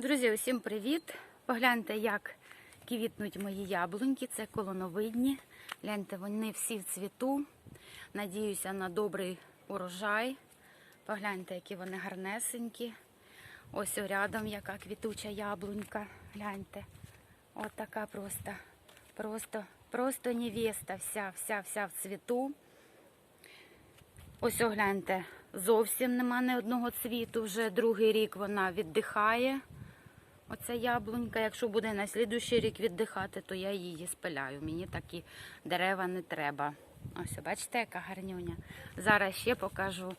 Друзі, усім привіт! Погляньте, як квітнуть мої яблуньки. Це колоновидні. Гляньте, вони всі в цвіту. Надіюся на добрий урожай. Погляньте, які вони гарнесенькі. Ось рядом яка квітуча яблунька. Гляньте. От така просто, просто, просто невеста вся, вся, вся в цвіту. Ось огляньте, зовсім нема ні одного цвіту. Вже другий рік вона віддихає. Оця яблунька. Якщо буде на слідуючий рік віддихати, то я її спиляю. Мені такі дерева не треба. Ось, бачите, яка гарнюня. Зараз ще покажу.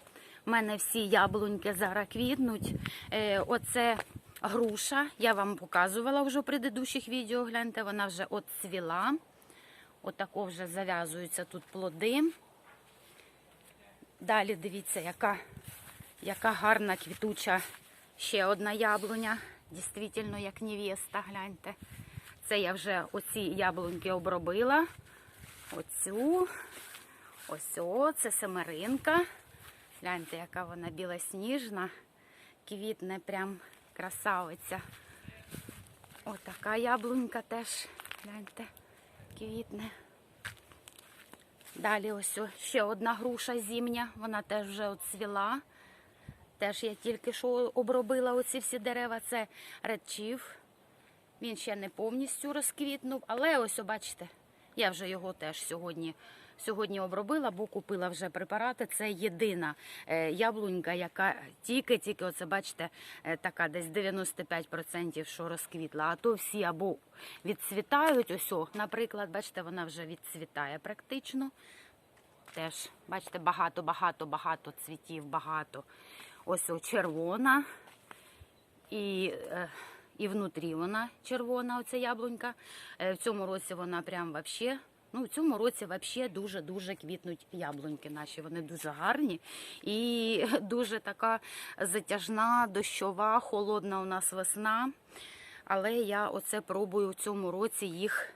У мене всі яблуньки зараз квітнуть. Е, оце груша. Я вам показувала вже в предыдущих відео. Гляньте, вона вже отцвіла. Отако вже зав'язуються тут плоди. Далі дивіться, яка, яка гарна квітуча ще одна яблуня. Дійсно, як невеста, гляньте. Це я вже оці яблуньки обробила. Оцю. Ось о, це семеринка. Гляньте, яка вона білосніжна. Квітне прям красавиця. Отака яблунька теж, гляньте, квітне. Далі ось ще одна груша зімня, вона теж вже оцвіла. Теж я тільки що обробила оці всі дерева. Це редчів. Він ще не повністю розквітнув, але ось, бачите, я вже його теж сьогодні, сьогодні обробила, бо купила вже препарати. Це єдина е, яблунька, яка тільки-тільки, оце бачите, е, така десь 95%, що розквітла. А то всі або відцвітають. Ось, наприклад, бачите, вона вже відцвітає практично. Теж, бачите, багато, багато, багато цвітів, багато. Ось червона. І, е, і внутрі вона червона, оця яблунька. Е, в цьому році вона прям вообще. Ну, в цьому році взагалі дуже-дуже квітнуть яблуньки наші. Вони дуже гарні і дуже така затяжна, дощова, холодна у нас весна. Але я оце пробую в цьому році їх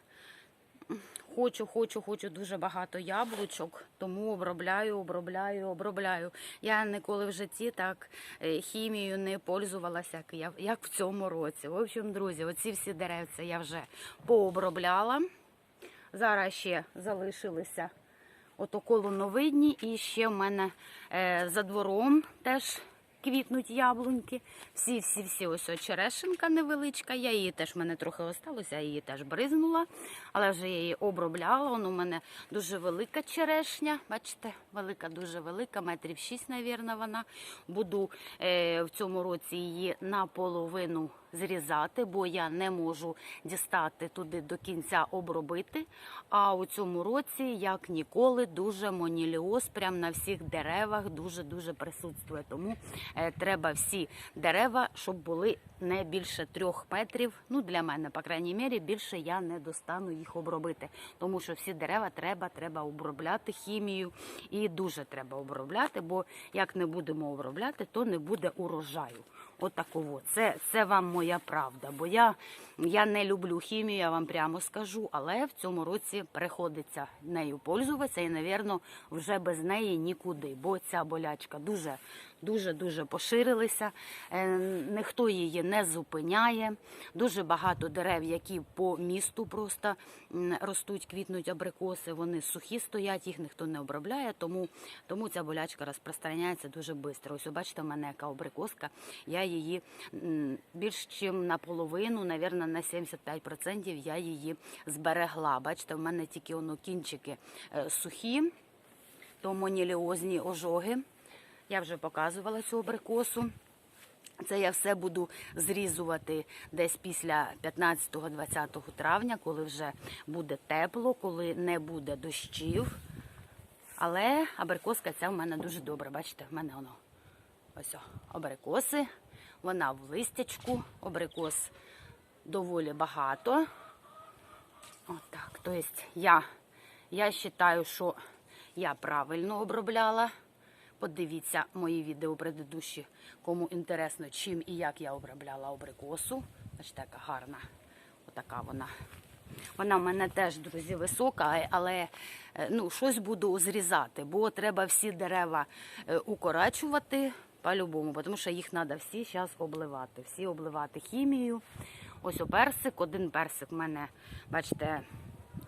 Хочу, хочу, хочу дуже багато яблучок, тому обробляю, обробляю, обробляю. Я ніколи в житті так е, хімією не пользувалася, як в цьому році. В общем, друзі, оці всі деревця я вже пообробляла. Зараз ще залишилися от колоновидні, і ще в мене е, за двором теж квітнуть яблуньки. Всі, всі, всі, ось черешенка невеличка. Я її теж в мене трохи осталося, я її теж бризнула, але вже я її обробляла. Воно у мене дуже велика черешня. Бачите, велика, дуже велика, метрів 6, мабуть, вона. Буду е, в цьому році її наполовину зрізати, бо я не можу дістати туди до кінця обробити. А у цьому році, як ніколи, дуже моніліоз прямо на всіх деревах дуже-дуже присутствує. Тому е, треба всі дерева, щоб були не більше трьох метрів. Ну, для мене, по крайній мірі, більше я не достану їх обробити. Тому що всі дерева треба, треба обробляти хімію. І дуже треба обробляти, бо як не будемо обробляти, то не буде урожаю. Отаково. Це, це вам моя правда. Бо я, я не люблю хімію, я вам прямо скажу, але в цьому році приходиться нею пользуватися і, навірно, вже без неї нікуди. Бо ця болячка дуже дуже дуже поширилися. Е, Ніхто її не зупиняє. Дуже багато дерев, які по місту просто ростуть, квітнуть абрикоси. Вони сухі стоять, їх ніхто не обробляє, тому, тому ця болячка розпространяється дуже швидко. Ось, бачите, в мене яка абрикоска. Я її більш ніж наполовину, навірно, на 75% я її зберегла. Бачите, в мене тільки воно кінчики е, сухі, то моніліозні ожоги. Я вже показувала цю абрикосу. Це я все буду зрізувати десь після 15-20 травня, коли вже буде тепло, коли не буде дощів. Але абрикоска ця в мене дуже добра. Бачите, в мене воно ось о, абрикоси. Вона в листячку, абрикос доволі багато. Отак. Тобто я, я вважаю, що я правильно обробляла. Подивіться мої відео предыдущі, кому інтересно, чим і як я обробляла абрикосу. Бачите, яка гарна. Отака вона. Вона в мене теж, друзі, висока, але е, ну, щось буду зрізати, бо треба всі дерева е, укорачувати, по-любому, тому що їх треба всі зараз обливати. Всі обливати хімією. Ось о персик, один персик в мене, бачите,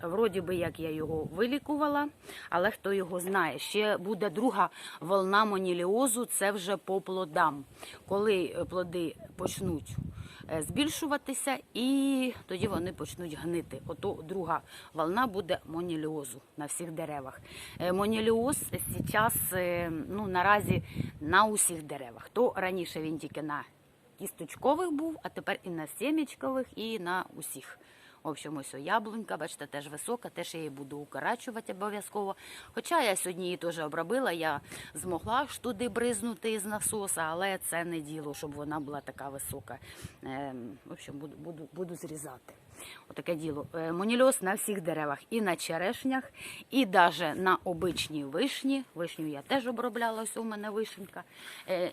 вроді би як я його вилікувала, але хто його знає. Ще буде друга волна моніліозу, це вже по плодам. Коли е, плоди почнуть е, збільшуватися, і тоді вони почнуть гнити. Ото друга волна буде моніліозу на всіх деревах. Е, Моніліоз зараз ну, наразі на усіх деревах. То раніше він тільки на кісточкових був, а тепер і на сімечкових, і на усіх. Общем, ось яблунька, бачите, теж висока, теж я її буду укорачувати обов'язково. Хоча я сьогодні її теж обробила, я змогла ж туди бризнути із насоса, але це не діло, щоб вона була така висока. Ем, в общем, буду, буду, буду зрізати. Отаке діло. Е, Монільоз на всіх деревах, і на черешнях, і навіть на обичній вишні. Вишню я теж обробляла, ось у мене вишенька. Е,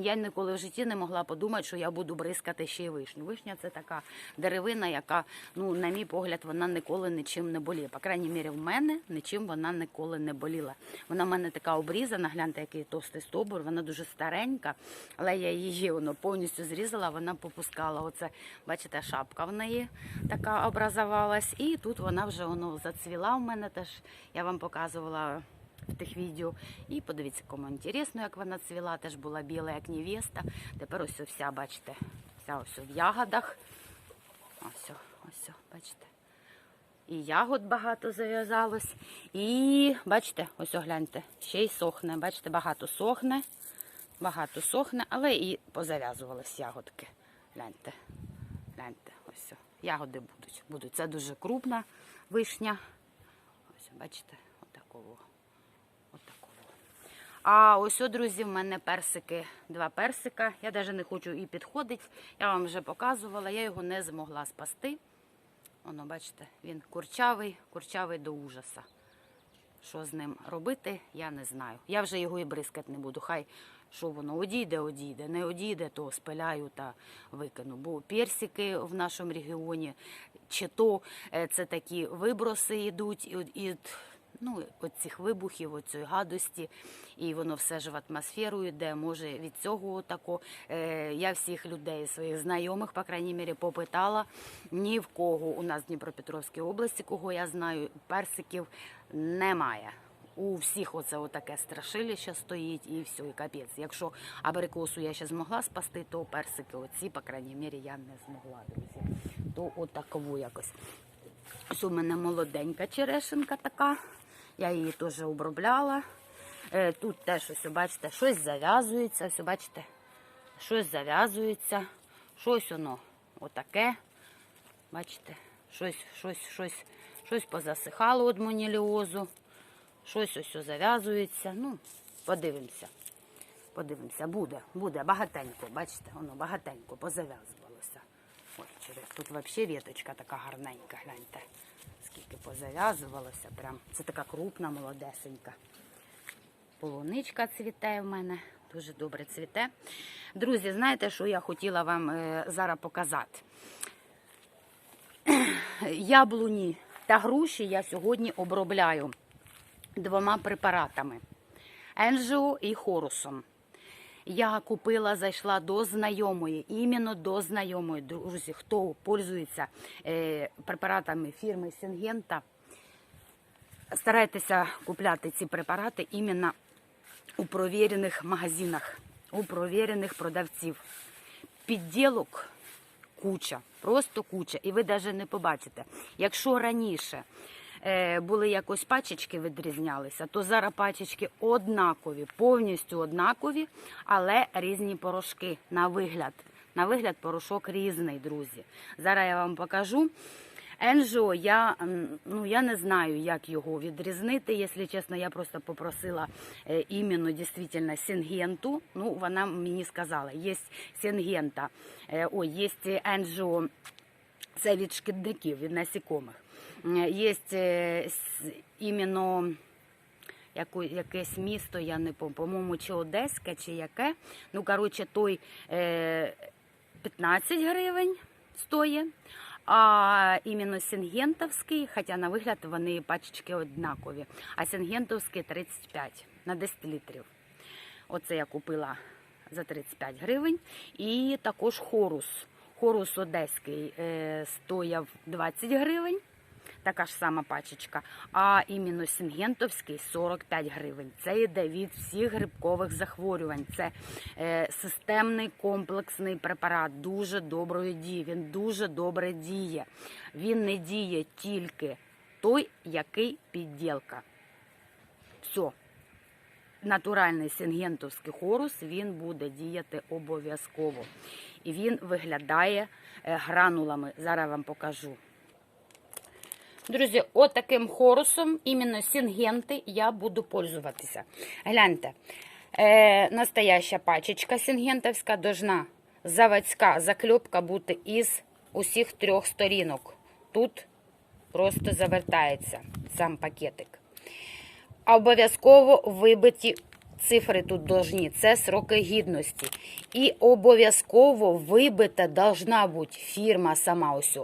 Я ніколи в житті не могла подумати, що я буду бризкати ще й вишню. Вишня це така деревина, яка, ну, на мій погляд, вона ніколи нічим не боліє. По крайній мірі, в мене нічим вона ніколи не боліла. Вона в мене така обрізана, гляньте, який товстий стовбур, вона дуже старенька, але я її воно повністю зрізала, вона попускала. Оце, бачите, шапка в неї така образовалась. І тут вона вже воно зацвіла в мене теж. Я вам показувала в тих відео. І подивіться, кому інтересно, як вона цвіла, теж була біла, як невеста. Тепер ось вся, бачите, вся ось в ягодах. Ось, ось, бачите. І ягод багато зав'язалось. І бачите, ось гляньте, ще й сохне. Бачите, багато сохне, багато сохне, але і позав'язувались ягодки. Гляньте, гляньте, ось. Ягоди будуть. будуть. Це дуже крупна вишня. Ось, бачите, отакого. Отакого. А ось, о, друзі, в мене персики, два персика. Я навіть не хочу і підходити. Я вам вже показувала, я його не змогла спасти. Воно, бачите, він курчавий, курчавий до ужаса. Що з ним робити, я не знаю. Я вже його і бризкати не буду. Хай що воно одійде, одійде. Не одійде, то спиляю та викину. Бо персики в нашому регіоні, чи то е, це такі виброси йдуть і, і ну, от цих вибухів, от цієї гадості, і воно все ж в атмосферу йде. Може від цього тако. Е, я всіх людей, своїх знайомих, по крайній мірі, попитала. Ні в кого у нас в Дніпропетровській області, кого я знаю, персиків немає. У всіх оце отаке страшилище стоїть і все, і капець. Якщо абрикосу я ще змогла спасти, то персики оці, по крайній мірі, я не змогла, друзі. То отакову якось. Ось у мене молоденька черешенка така. Я її теж обробляла. Е, Тут теж ось, бачите, щось зав'язується. Ось, бачите, щось зав'язується. Щось воно отаке. Бачите, щось, щось, щось, щось позасихало від моніліозу. Щось ось зав'язується. Ну, подивимося. Подивимося, буде, буде багатенько, бачите, воно багатенько позав'язувалося. Ой, через тут взагалі віточка така гарненька, гляньте. Скільки позав'язувалося. Прям. Це така крупна, молодесенька. Полуничка цвіте в мене, дуже добре цвіте. Друзі, знаєте, що я хотіла вам е, зараз показати? Яблуні та груші я сьогодні обробляю двома препаратами Енжіо і Хорусом. Я купила, зайшла до знайомої, іменно до знайомої, друзі, хто пользується е, препаратами фірми Сінгента. Старайтеся купляти ці препарати іменно у провірених магазинах, у провірених продавців. Підділок куча, просто куча. І ви навіть не побачите. Якщо раніше були якось пачечки відрізнялися, то зараз пачечки однакові, повністю однакові, але різні порошки на вигляд. На вигляд порошок різний, друзі. Зараз я вам покажу. Енжо, я, ну, я не знаю, як його відрізнити. Якщо чесно, я просто попросила е, іменно дійсно Сінгенту. Ну, вона мені сказала, є Сінгента, е, ой, є Енжо, це від шкідників, від насікомих. Е, Є е, іменно якесь місто, я не по-моєму, чи Одеське, чи яке. Ну, коротше, той е, 15 гривень стоїть. А іменно Сінгентовський, хоча на вигляд вони пачечки однакові, а Сінгентовський 35 на 10 літрів. Оце я купила за 35 гривень. І також хорус. Хорус одеський е, стояв 20 гривень. Така ж сама пачечка. А іменно Сінгентовський 45 гривень. Це йде від всіх грибкових захворювань. Це е, системний комплексний препарат, дуже доброї дії. Він дуже добре діє. Він не діє тільки той, який підділка. Все. Натуральний сінгентовський хорус він буде діяти обов'язково. І він виглядає е, гранулами. Зараз вам покажу. Друзі, отаким хорусом, іменно сінгенти, я буду пользуватися. Гляньте, е, настояща пачечка сінгентовська должна заводська закльопка бути із усіх трьох сторінок. Тут просто завертається сам пакетик. Обов'язково вибиті цифри тут должні. Це сроки гідності. І обов'язково вибита должна бути фірма сама ось.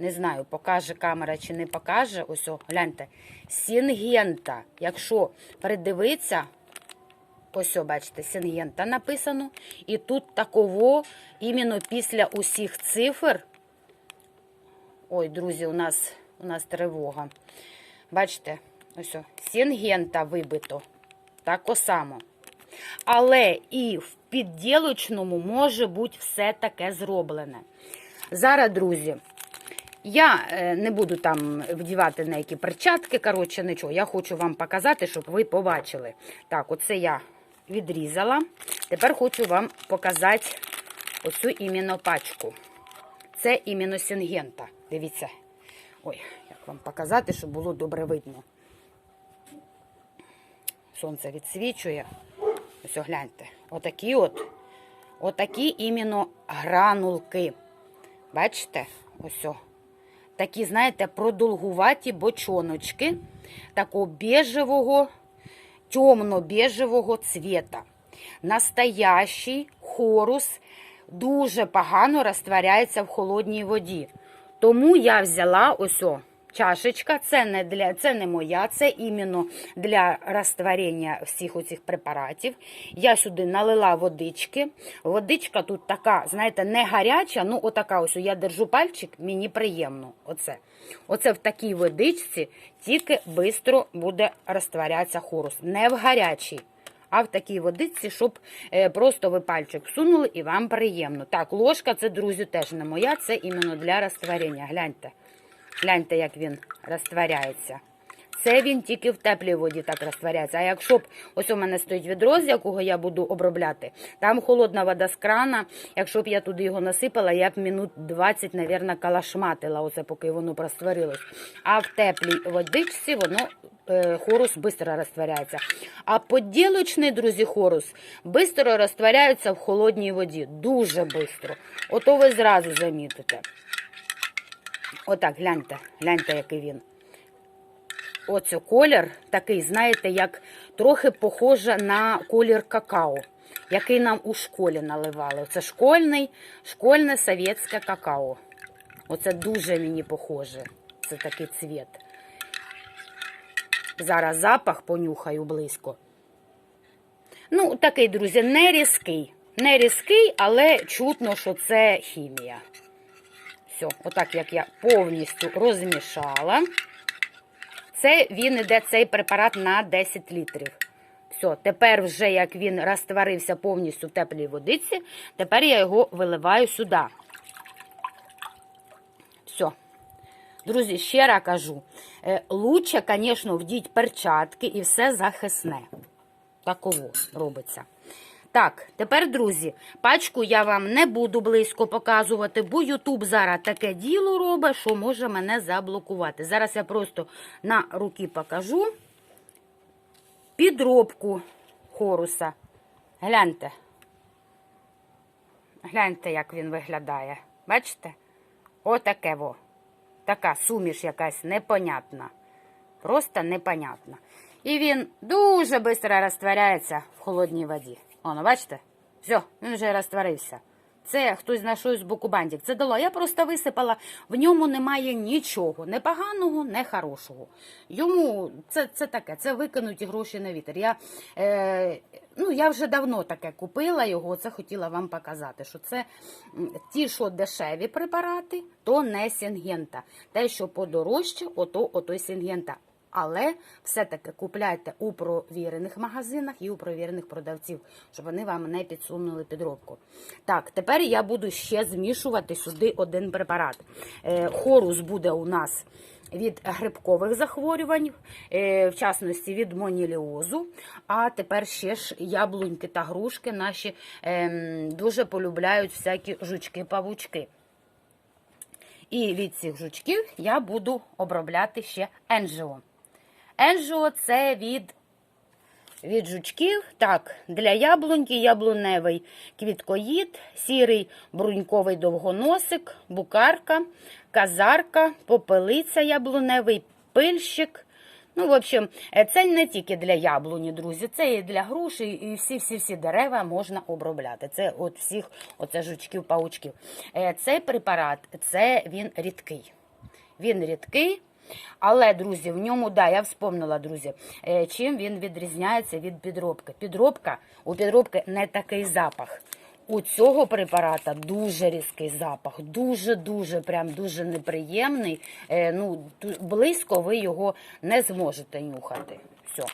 Не знаю, покаже камера чи не покаже. Ось, о, гляньте. Сінгента. Якщо придивитися, ось, о, бачите, Сінгента написано. І тут таково, іменно після усіх цифр. Ой, друзі, у нас, у нас тривога. Бачите, ось, о, Сінгента вибито. Так само. Але і в підділочному може бути все таке зроблене. Зараз, друзі, я е, не буду там вдівати на які перчатки, коротше, нічого. Я хочу вам показати, щоб ви побачили. Так, оце я відрізала. Тепер хочу вам показати оцю іменно пачку. Це іменно Сінгента. Дивіться. Ой, як вам показати, щоб було добре видно. Сонце відсвічує. Ось гляньте. Отакі от. Отакі іменно гранулки. Бачите? Ось. Такі, знаєте, продолгуваті бочоночки такого бежевого, темно-бежевого цвіта. Настоящий хорус дуже погано розтворяється в холодній воді. Тому я взяла ось чашечка. Це не для це не моя, це іменно для розтворення всіх оцих препаратів. Я сюди налила водички. Водичка тут така, знаєте, не гаряча, ну отака ось. Я держу пальчик, мені приємно. Оце. Оце в такій водичці тільки швидко буде розтворятися хорус. Не в гарячій. А в такій водиці, щоб е, просто ви пальчик всунули і вам приємно. Так, ложка, це, друзі, теж не моя, це іменно для розтворення. Гляньте. Гляньте, як він розтворяється. Це він тільки в теплій воді так розтворяється. А якщо б ось у мене стоїть відро, з якого я буду обробляти, там холодна вода з крана. Якщо б я туди його насипала, я б минут 20, мабуть, калашматила, оце поки воно розтворилось. А в теплій водичці воно е, хорус швидко розтворяється. А поділочний, друзі, хорус швидко розтворяється в холодній воді. Дуже швидко. Ото ви зразу замітите. Отак, гляньте, гляньте, який він. Оце колір такий, знаєте, як трохи похоже на колір какао, який нам у школі наливали. Це школьний, школьне совєтське какао. Оце дуже мені похоже. Це такий цвіт. Зараз запах понюхаю близько. Ну, такий, друзі, не різкий. Не різкий, але чутно, що це хімія. Все, отак як я повністю розмішала. Це він іде цей препарат на 10 літрів. Все, тепер вже як він розтворився повністю в теплій водиці, тепер я його виливаю сюди. Все. Друзі, ще раз кажу, е, лучше, звісно, вдіть перчатки і все захисне. Таково робиться. Так, тепер, друзі, пачку я вам не буду близько показувати, бо Ютуб зараз таке діло робить, що може мене заблокувати. Зараз я просто на руки покажу підробку хоруса. Гляньте. Гляньте, як він виглядає. Бачите? Отаке во. Така суміш якась непонятна. Просто непонятна. І він дуже швидко розтворяється в холодній воді. Воно, бачите? Все, він вже розтворився. Це хтось знайшов з боку бандик. Це дало. Я просто висипала. В ньому немає нічого, не поганого, не хорошого. Йому це, це таке, це викинуті гроші на вітер. Я, е, ну, я вже давно таке купила його. Це хотіла вам показати. Що це ті, що дешеві препарати, то не сінгента. Те, що подорожче, ото, ото сінгента. Але все-таки купляйте у провірених магазинах і у провірених продавців, щоб вони вам не підсунули підробку. Так, тепер я буду ще змішувати сюди один препарат. Е, хорус буде у нас від грибкових захворювань, е, в частності від моніліозу. А тепер ще ж яблуньки та грушки наші ем, дуже полюбляють всякі жучки-павучки. І від цих жучків я буду обробляти ще енжіо. Енжіо це від, від жучків. Так, для яблуньки яблуневий квіткоїд, сірий бруньковий довгоносик, букарка, казарка, попелиця яблуневий, пильщик. Ну, в общем, е, це не тільки для яблуні, друзі, це і для груші, і всі-всі-всі дерева можна обробляти. Це от всіх оце жучків, паучків. Е, Цей препарат, це він рідкий. Він рідкий, але, друзі, в ньому, да, я вспомнила, друзі, е, чим він відрізняється від підробки. Підробка, у підробки не такий запах. У цього препарата дуже різкий запах, дуже-дуже, прям дуже неприємний. Е, ну, близько ви його не зможете нюхати. Все.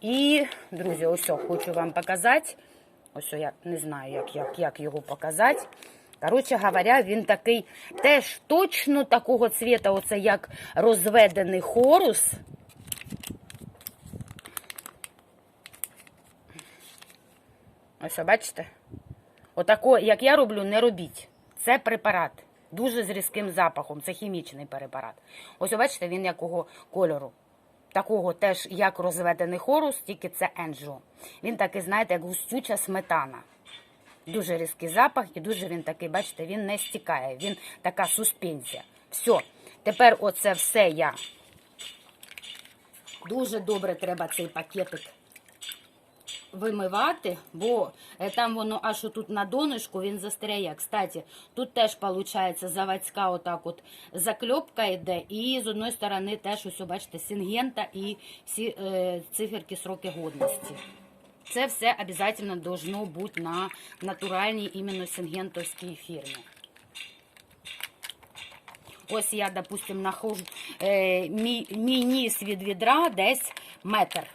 І, друзі, ось хочу вам показати. Ось я не знаю, як, як, як його показати. Коротше говоря, він такий теж точно такого цвіта, оце як розведений хорус. Ось, бачите? Отако, як я роблю, не робіть. Це препарат. Дуже з різким запахом. Це хімічний препарат. Ось, бачите, він якого кольору. Такого теж, як розведений хорус, тільки це енджо. Він такий, знаєте, як густюча сметана. Дуже різкий запах і дуже він такий, бачите, він не стікає, він така суспензія. Все, тепер оце все я. Дуже добре треба цей пакетик вимивати, бо е, там воно аж тут на донышку він застряє. Кстати, тут теж виходить заводська отак от закльопка йде, і з одної сторони теж ось, бачите, сингента і всі е, циферки сроки годності. Це все обов'язково должно бути на натуральній іменно сингентовській фірмі. Ось я, допустим, нахожу е, мій, мій ніс від відра десь метр.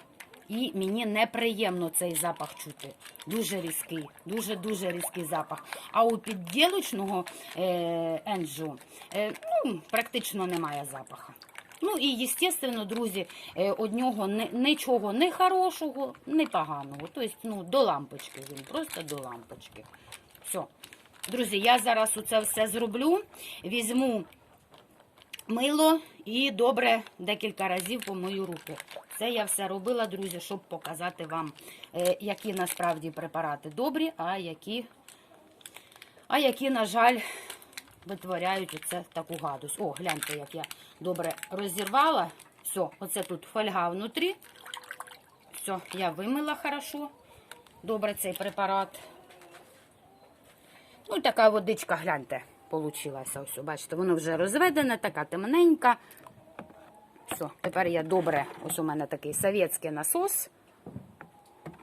І мені неприємно цей запах чути. Дуже різкий, дуже-дуже різкий запах. А у підділочного е, енджу е, ну, практично немає запаху. Ну і, звісно, друзі, е, од нього нічого не хорошого, не поганого. Тобто, ну, до лампочки він, просто до лампочки. Все. Друзі, я зараз оце все зроблю. Візьму мило і добре декілька разів помию руки. Це я все робила, друзі, щоб показати вам, е, які насправді препарати добрі, а які, а які, на жаль, витворяють оце таку гадость. О, гляньте, як я добре розірвала. Все, оце тут фольга внутрі. Все, я вимила хорошо. Добре цей препарат. Ну, така водичка, гляньте, получилася. Ось, бачите, воно вже розведене, така темненька. Все, тепер я добре, ось у мене такий совєтський насос.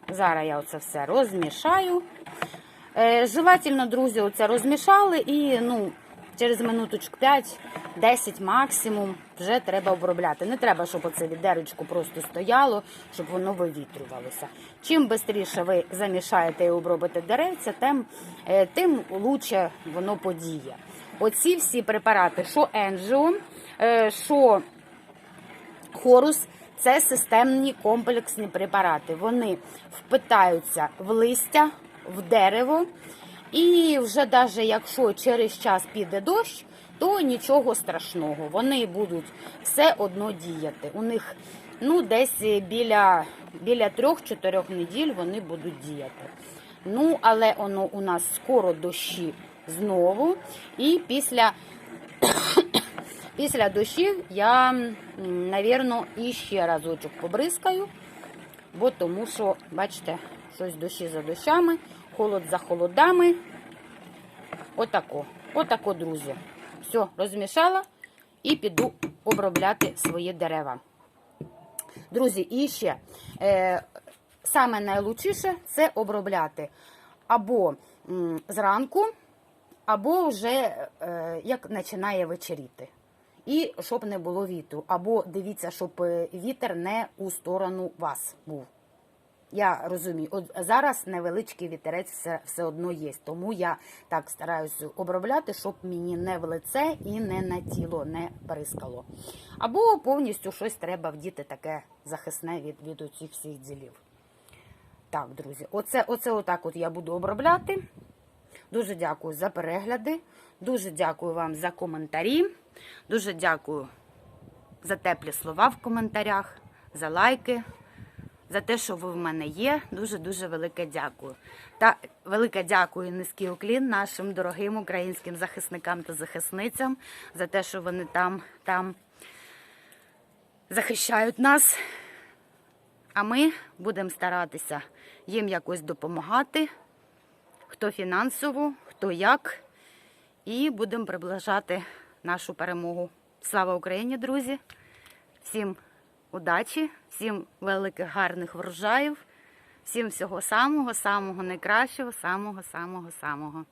Зараз я оце все розмішаю. Е, желательно, друзі, оце розмішали і ну, через минуточок 5-10 максимум вже треба обробляти. Не треба, щоб оце відеречко просто стояло, щоб воно вивітрювалося. Чим швидше ви замішаєте і обробите деревця, тим, е, тим лучше воно подіє. Оці всі препарати, що енжіо, е, що Хорус це системні комплексні препарати. Вони впитаються в листя, в дерево. І вже навіть якщо через час піде дощ, то нічого страшного. Вони будуть все одно діяти. У них ну, десь біля, біля 3-4 неділь вони будуть діяти. Ну, але воно у нас скоро дощі знову. І після Після дощів я, навірно, іще разочок побризкаю, бо тому що, бачите, щось дощі за дощами, холод за холодами. Отако. Отако, друзі. Все, розмішала і піду обробляти свої дерева. Друзі, і ще е, саме найлучіше це обробляти або м, зранку, або вже е, як починає вечеріти. І щоб не було вітру. Або дивіться, щоб е, вітер не у сторону вас був. Я розумію, от зараз невеличкий вітерець все, все одно є, тому я так стараюся обробляти, щоб мені не в лице і не на тіло не бризкало. Або повністю щось треба вдіти таке захисне від, від оцих всіх ділів. Так, друзі, оце, оце отак от я буду обробляти. Дуже дякую за перегляди. Дуже дякую вам за коментарі. Дуже дякую за теплі слова в коментарях, за лайки, за те, що ви в мене є. Дуже-дуже велике дякую. Та велике дякую низький уклін нашим дорогим українським захисникам та захисницям за те, що вони там, там захищають нас. А ми будемо старатися їм якось допомагати, хто фінансово, хто як. І будемо приближати нашу перемогу. Слава Україні, друзі! Всім удачі, всім великих гарних врожаїв, всім всього самого, самого найкращого, самого, самого, самого.